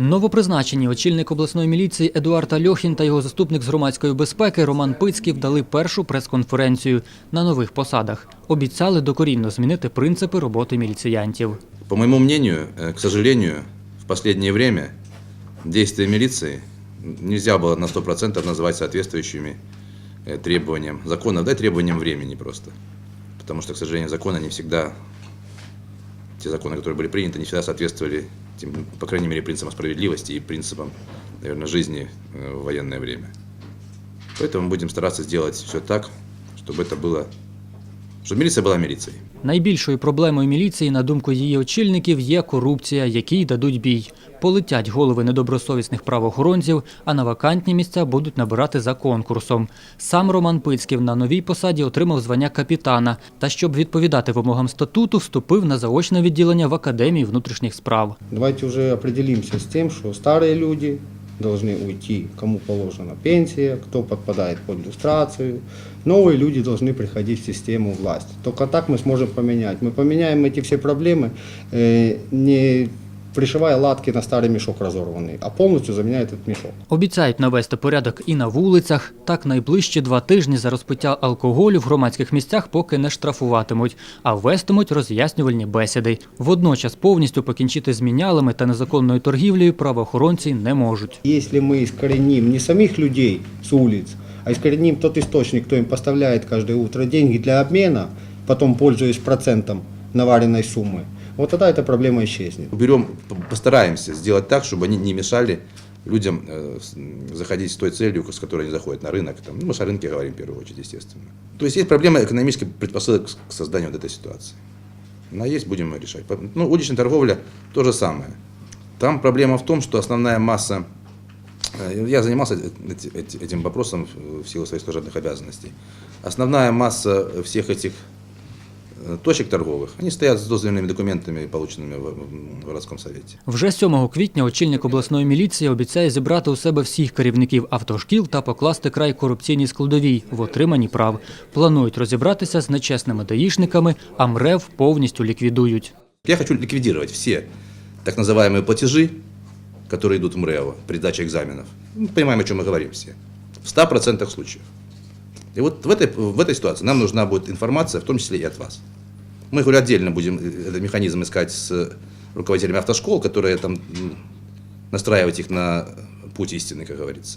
Новопризначені очільник обласної міліції Едуард Альохін та його заступник з громадської безпеки Роман Пицьків дали першу прес-конференцію на нових посадах. Обіцяли докорінно змінити принципи роботи міліціянтів. По моему мнению, э, к сожалению, в последнее время действия милиции нельзя было на 100% назвать соответствующими э, требованиям законов, да и требованиям времени просто. Потому что, к сожалению, законы не всегда, те законы, которые были приняты, не всегда соответствовали, тем, по крайней мере, принципам справедливости и принципам, наверное, жизни э, в военное время. Поэтому мы будем стараться сделать все так, чтобы это было, чтобы милиция была милицией. Найбільшою проблемою міліції, на думку її очільників, є корупція, якій дадуть бій. Полетять голови недобросовісних правоохоронців, а на вакантні місця будуть набирати за конкурсом. Сам Роман Пицьків на новій посаді отримав звання капітана та, щоб відповідати вимогам статуту, вступив на заочне відділення в Академії внутрішніх справ. Давайте уже определимся с тем, что старые люди должны уйти, кому положена пенсия, кто подпадает под иллюстрацию. Новые люди должны приходить в систему власти. Только так мы сможем поменять. Мы поменяем эти все проблемы, э, не пришивая латки на старый мешок разорванный, а полностью заменяя этот мешок. Обіцяють навести порядок і на вулицях. Так найближчі два тижні за розпиття алкоголю в громадських місцях поки не штрафуватимуть, а вестимуть роз'яснювальні бесіди. Водночас повністю покінчити з мінялами та незаконною торгівлею правоохоронці не можуть. Если мы искореним не самих людей с улиц, а искореним тот источник, кто им поставляет каждое утро деньги для обмена, потом пользуясь процентом наваренной суммы, Вот тогда эта проблема исчезнет. Уберем, постараемся сделать так, чтобы они не мешали людям э, заходить с той целью, с которой они заходят на рынок. Там, ну, мы же о рынке говорим в первую очередь, естественно. То есть есть проблема экономических предпосылок к- созданию вот этой ситуации. Она есть, будем ее решать. Ну, уличная торговля то же самое. Там проблема в том, что основная масса Э, я занимался эти- этим вопросом в- силу своих служебных обязанностей. Основная масса всех этих э, точек торговых, они стоят с дозвольными документами, полученными в, в городском совете. Вже 7 квітня очільник обласної міліції обіцяє зібрати у себе всіх керівників автошкіл та покласти край корупційній складовій в отриманні прав. Планують розібратися з нечесними даїшниками, а МРЕВ повністю ліквідують. Я хочу ликвидировать все так называемые платежи, которые идут в МРЭО при сдаче экзаменов. Мы понимаем, о чем мы говорим все. В 100% случаев. И вот в этой, в этой ситуации нам нужна будет информация, в том числе и от вас. Мы, говорю, отдельно будем э, этот механизм искать с руководителями автошкол, которые там м, настраивать их на путь истины, как говорится.